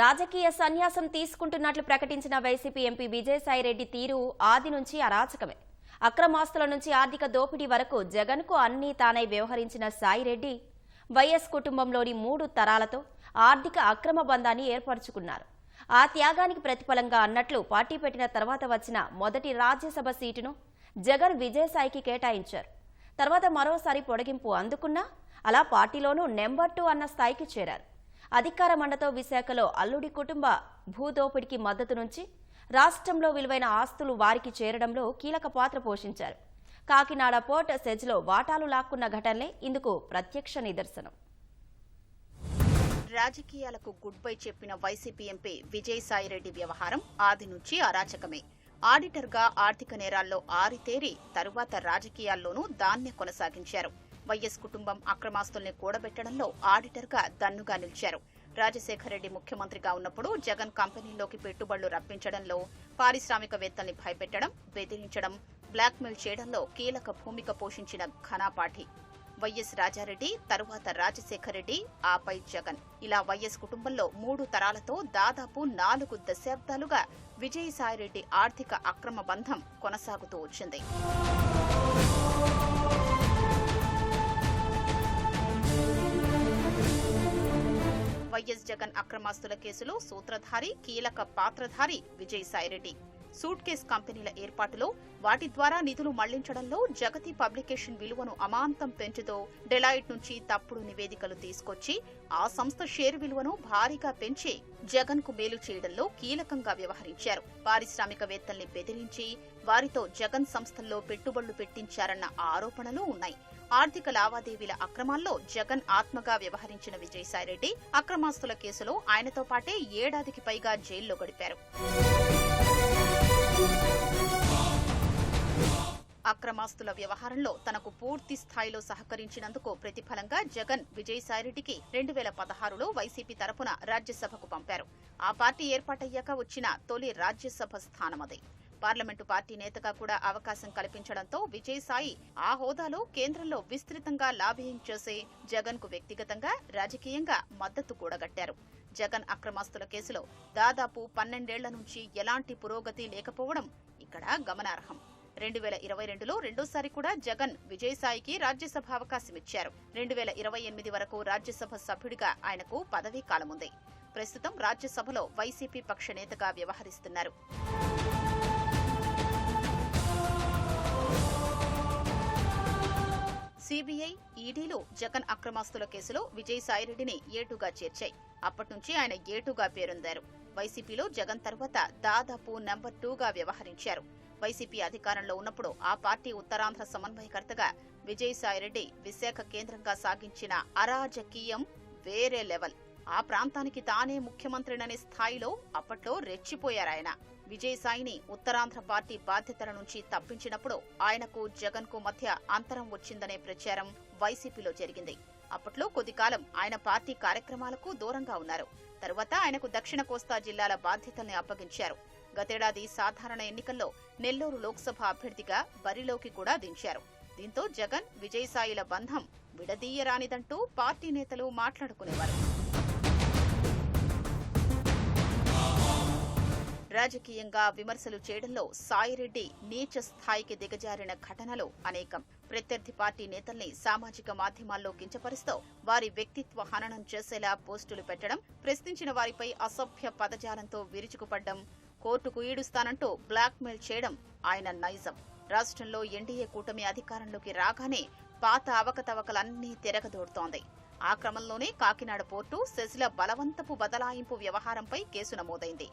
రాజకీయ సన్యాసం తీసుకుంటున్నట్లు ప్రకటించిన వైసీపీ ఎంపీ విజయసాయిరెడ్డి తీరు ఆది నుంచి అరాచకమే. అక్రమాస్తుల నుంచి ఆర్థిక దోపిడీ వరకు జగన్కు అన్నీ తానై వ్యవహరించిన సాయిరెడ్డి వైఎస్ కుటుంబంలోని మూడు తరాలతో ఆర్థిక అక్రమ బంధాన్ని ఏర్పరచుకున్నారు. ఆ త్యాగానికి ప్రతిఫలంగా అన్నట్లు పార్టీ పెట్టిన తర్వాత వచ్చిన మొదటి రాజ్యసభ సీటును జగన్ విజయసాయికి కేటాయించారు. తర్వాత మరోసారి పొడిగింపు అందుకున్నా అలా పార్టీలోనూ నెంబర్ టూ అన్న స్థాయికి చేరారు. అధికార మండతో విశాఖలో అల్లుడి కుటుంబ భూదోపిడికి మద్దతు నుంచి రాష్ట్రంలో విలువైన ఆస్తులు వారికి చేరడంలో కీలక పాత్ర పోషించారు. కాకినాడ పోర్ట్ సెజ్లో వాటాలు లాక్కున్న ఘటనలే ఇందుకు ప్రత్యక్ష నిదర్శనం. రాజకీయాలకు గుడ్ బై చెప్పిన వైసీపీ ఎంపీ విజయసాయిరెడ్డి వ్యవహారం ఆది నుంచి అరాచకమే. ఆడిటర్గా ఆర్థిక నేరాల్లో ఆరితేరి తరువాత రాజకీయాల్లోనూ దాన్నే కొనసాగించారు. వైఎస్ కుటుంబం అక్రమాస్తుల్ని కూడబెట్టడంలో ఆడిటర్గా దన్నుగా నిలిచారు. రాజశేఖర రెడ్డి ముఖ్యమంత్రిగా ఉన్నప్పుడు జగన్ కంపెనీల్లోకి పెట్టుబడులు రప్పించడంలో పారిశ్రామికవేత్తల్ని భయపెట్టడం బెదిరించడం బ్లాక్మెయిల్ చేయడంలో కీలక భూమిక పోషించిన ఘనాపాఠి. వైఎస్ రాజారెడ్డి తరువాత రాజశేఖర రెడ్డి ఆపై జగన్. ఇలా వైఎస్ కుటుంబంలో మూడు తరాలతో దాదాపు నాలుగు దశాబ్దాలుగా విజయసాయిరెడ్డి ఆర్థిక అక్రమ బంధం కొనసాగుతూ వచ్చింది. వైఎస్ జగన్ అక్రమాస్తుల కేసులో సూత్రధారి కీలక పాత్రధారి విజయసాయిరెడ్డి. సూట్ కేస్ కంపెనీల ఏర్పాటులో వాటి ద్వారా నిధులు మళ్ళించడంలో జగతి పబ్లికేషన్ విలువను అమాంతం పెంచుతూ డెలాయిట్ నుంచి తప్పుడు నివేదికలు తీసుకొచ్చి ఆ సంస్థ షేరు విలువను భారీగా పెంచి జగన్కు మేలు చేయడంలో కీలకంగా వ్యవహరించారు. పారిశ్రామికవేత్తల్ని బెదిరించి వారితో జగన్ సంస్థల్లో పెట్టుబడులు పెట్టించారన్న ఆరోపణలు ఉన్నాయి. ఆర్థిక లావాదేవీల అక్రమాల్లో జగన్ ఆత్మగా వ్యవహరించిన విజయసాయిరెడ్డి అక్రమాస్తుల కేసులో ఆయనతో పాటే ఏడాదికి పైగా జైల్లో గడిపారు. అక్రమాస్తుల వ్యవహారంలో తనకు పూర్తి స్థాయిలో సహకరించినందుకు ప్రతిఫలంగా జగన్ విజయసాయిరెడ్డికి రెండు వేల పదహారులో వైసీపీ తరపున రాజ్యసభకు పంపారు. ఆ పార్టీ ఏర్పాటయ్యాక వచ్చిన తొలి రాజ్యసభ స్థానమదే పార్లమెంటు పార్టీ నేతగా కూడా అవకాశం కల్పించడంతో విజయసాయి ఆ హోదాలో కేంద్రంలో విస్తృతంగా లాబియింగ్ చేసే జగన్కు వ్యక్తిగతంగా రాజకీయంగా మద్దతు కూడగట్టారు. జగన్ అక్రమాస్తుల కేసులో దాదాపు పన్నెండేళ్ళ నుంచి ఎలాంటి పురోగతి లేకపోవడం ఇక్కడ గమనార్హం. రెండు వేల ఇరవై రెండులో రెండోసారి కూడా జగన్ విజయసాయికి రాజ్యసభ అవకాశం ఇచ్చారు. రెండు వేల ఇరవై ఎనిమిది వరకు రాజ్యసభ సభ్యుడిగా ఆయనకు పదవీ కాలముంది. ప్రస్తుతం రాజ్యసభలో వైసీపీ పక్ష నేతగా వ్యవహరిస్తున్నారు. సిబిఐ ఈడీలు జగన్ అక్రమాస్తుల కేసులో విజయసాయిరెడ్డిని ఏటుగా చేర్చాయి. అప్పటినుంచి ఆయన ఏటుగా పేరొందారు. వైసీపీలో జగన్ తర్వాత దాదాపు నెంబర్ టూగా వ్యవహరించారు. వైసీపీ అధికారంలో ఉన్నప్పుడు ఆ పార్టీ ఉత్తరాంధ్ర సమన్వయకర్తగా విజయసాయిరెడ్డి విశాఖ కేంద్రంగా సాగించిన అరాజకీయం వేరే లెవెల్. ఆ ప్రాంతానికి తానే ముఖ్యమంత్రిననే స్థాయిలో అప్పట్లో రెచ్చిపోయారాయన. విజయసాయిని ఉత్తరాంధ్ర పార్టీ బాధ్యతల నుంచి తప్పించినప్పుడు ఆయనకు జగన్కు మధ్య అంతరం వచ్చిందనే ప్రచారం వైసీపీలో జరిగింది. అప్పట్లో కొద్దికాలం ఆయన పార్టీ కార్యక్రమాలకు దూరంగా ఉన్నారు. తరువాత ఆయనకు దక్షిణ కోస్తా జిల్లాల బాధ్యతల్ని అప్పగించారు. గతేడాది సాధారణ ఎన్నికల్లో నెల్లూరు లోక్సభ అభ్యర్థిగా బరిలోకి కూడా దించారు. దీంతో జగన్ విజయసాయిల బంధం విడదీయరానిదంటూ పార్టీ నేతలు మాట్లాడుకునేవారు. రాజకీయంగా విమర్శలు చేయడంలో సాయిరెడ్డి నీచ స్థాయికి దిగజారిన ఘటనలు అనేకం. ప్రత్యర్థి పార్టీ నేతల్ని సామాజిక మాధ్యమాల్లో కించపరుస్తూ వారి వ్యక్తిత్వ హననం చేసేలా పోస్టులు పెట్టడం ప్రశ్నించిన వారిపై అసభ్య పదజాలంతో విరుచుకుపడ్డం కోర్టుకు ఈడుస్తానంటూ బ్లాక్మెయిల్ చేయడం ఆయన నైజం. రాష్ట్రంలో ఎన్డీఏ కూటమి అధికారంలోకి రాగానే పాత అవకతవకలన్నీ తిరగదోడుతోంది. ఆ క్రమంలోనే కాకినాడ పోర్టు సెజ్ల బలవంతపు బదలాయింపు వ్యవహారంపై కేసు నమోదైంది.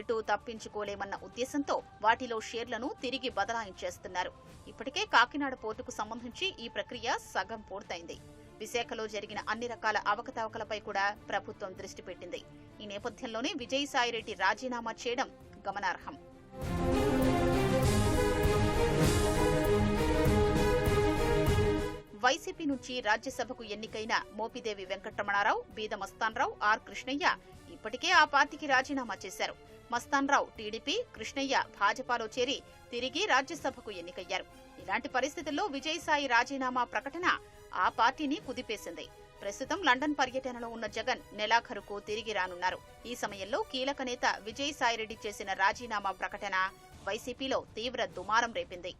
ఎటూ తప్పించుకోలేమన్న ఉద్దేశంతో వాటిలో షేర్లను తిరిగి బదలాయించేస్తున్నారు ఇప్పటికే కాకినాడ పోర్టుకు సంబంధించి ఈ ప్రక్రియ సగం పూర్తయింది. విశాఖలో జరిగిన అన్ని రకాల అవకతవకలపై కూడా ప్రభుత్వం దృష్టి పెట్టింది. ఈ నేపథ్యంలోనే విజయసాయిరెడ్డి రాజీనామా చేయడం గమనార్హం. వైసీపీ నుంచి రాజ్యసభకు ఎన్నికైన మోపిదేవి వెంకటరమణారావు బీదమస్తాన్రావు ఆర్ కృష్ణయ్య ఇప్పటికే ఆ పార్టీకి రాజీనామా చేశారు. మస్తాన్రావు టీడీపీ కృష్ణయ్య భాజపాలో చేరి తిరిగి రాజ్యసభకు ఎన్నికయ్యారు. ఇలాంటి పరిస్థితుల్లో విజయసాయి రాజీనామా ప్రకటన ఆ పార్టీని కుదిపేసింది. ప్రస్తుతం లండన్ పర్యటనలో ఉన్న జగన్ నెలాఖరుకు తిరిగి రానున్నారు. ఈ సమయంలో కీలక నేత విజయసాయిరెడ్డి చేసిన రాజీనామా ప్రకటన వైసీపీలో తీవ్ర దుమారం రేపింది.